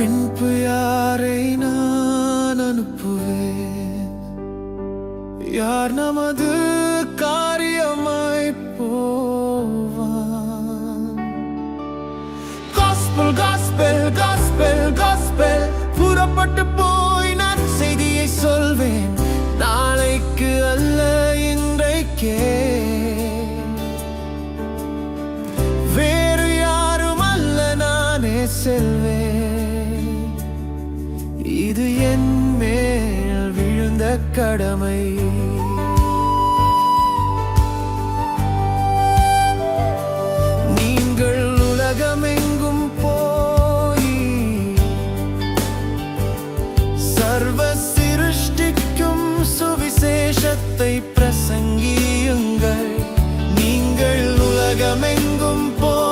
பின்பு யாரை நான் அனுப்புவேன்? யார் நமது கடமை. நீங்கள் உலகமெங்கும் போய் சர்வ சிருஷ்டிக்கும் சுவிசேஷத்தை பிரசங்கியுங்கள். நீங்கள் உலகமெங்கும் போய்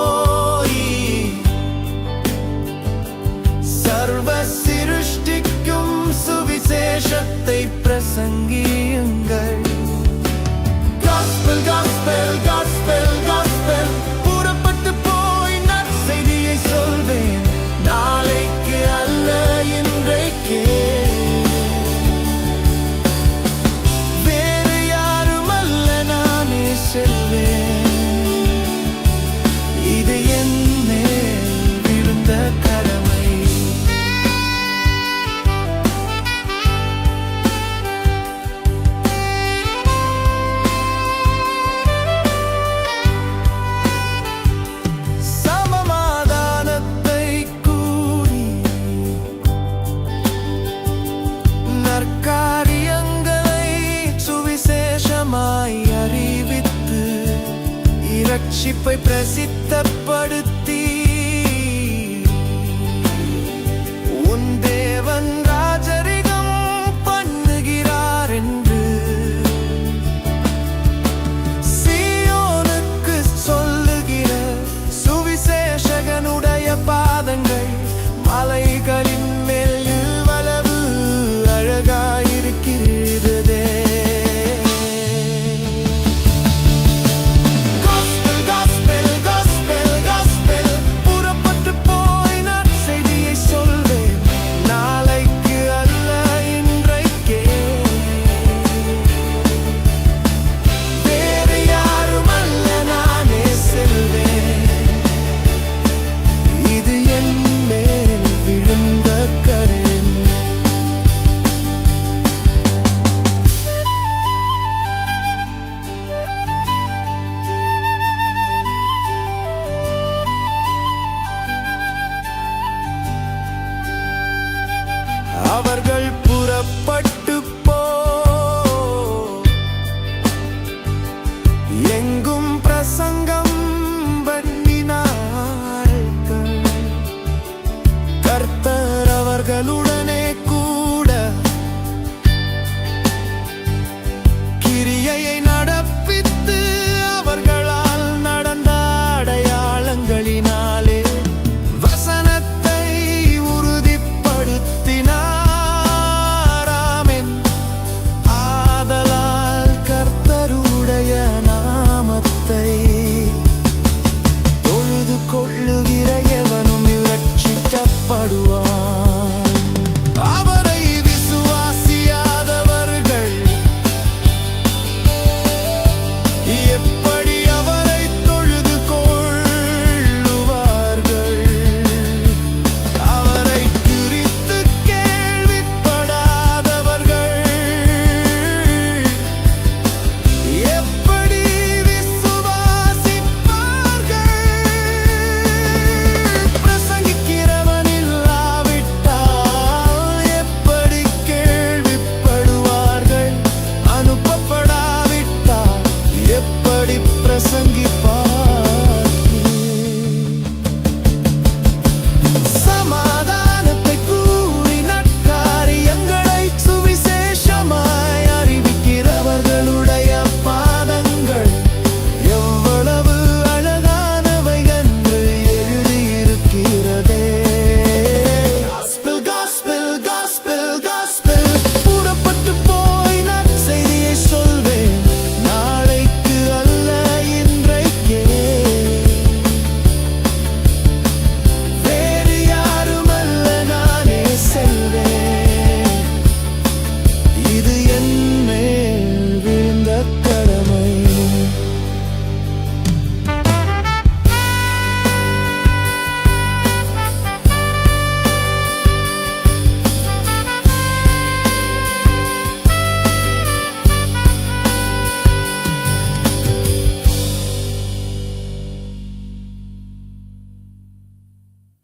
ரட்சிப்பை பிரசித்தப்படுத்தி அவர்கள் புறப்பட்டு